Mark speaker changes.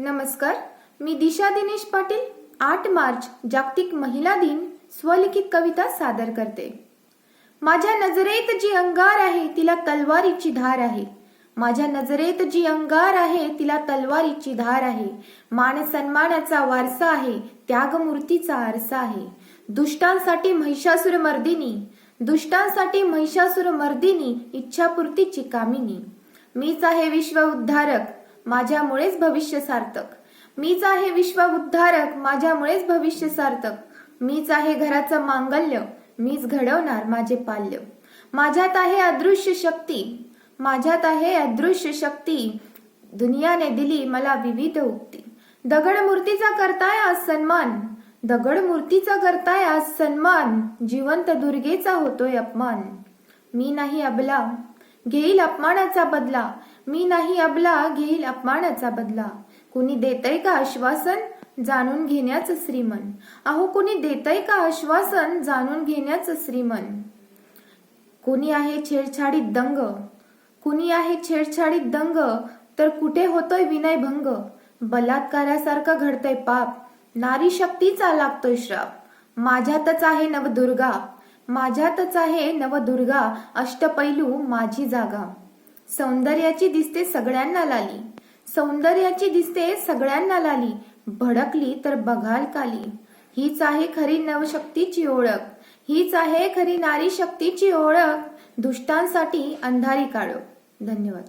Speaker 1: नमस्कार. मी दिशा दिनेश पाटील आठ मार्च जागतिक महिला दिन स्वलिखित कविता सादर करते. माझ्या नजरेत जी अंगार आहे तिला तलवारीची धार आहे. माझ्या नजरेत जी अंगार आहे तिला तलवारीची धार आहे. मान सन्मानाचा वारसा आहे त्यागमूर्तीचा आरसा आहे. दुष्टांसाठी महिषासुर मर्दिनी दुष्टांसाठी महिषासुर मर्दिनी इच्छापूर्तीची कामिनी. मीच आहे विश्व उद्धारक माझ्यामुळेच भविष्य सार्थक. मीच आहे विश्व उद्धारक माझ्यामुळेच भविष्य सार्थक. मीच आहे घराचं मांगल्य मीच घडवणार माझे पाल्य. माझ्यात आहे अदृश्य शक्ती माझ्यात आहे अदृश्य शक्ती. दुनियाने दिली मला विविध उक्ती. दगड मूर्तीचा करताय आज सन्मान दगड मूर्तीचा करताय आज सन्मान. जिवंत दुर्गेचा होतोय अपमान. मी नाही अबला घेईल अपमानाचा बदला. मी नाही अबला घेईल अपमानाचा बदला. कुणी देतय का आश्वासन? जाणून घेण्याचं श्रीमन. अहो कुणी देतय का आश्वासन? जाणून घेण्याचं श्रीमन. कुणी आहे छेडछाडीत दंग? कुणी आहे छेडछाडीत दंग? तर कुठे होतोय विनयभंग? बलात्कारासारखं घडतंय पाप. नारी शक्तीचा लागतोय श्राप. माझ्यातच आहे नवदुर्गा. माझ्यातच आहे नवदुर्गा. अष्टपैलू माझी जागा. सौंदर्याची दिसते सगळ्यांना लाली. सौंदर्याची दिसते सगळ्यांना लाली. भडकली तर बघाल काली. हीच आहे खरी नवशक्तीची ओळख. हीच आहे खरी नारी शक्तीची ओळख. दुष्टांसाठी अंधारी काढो धन्यवाद.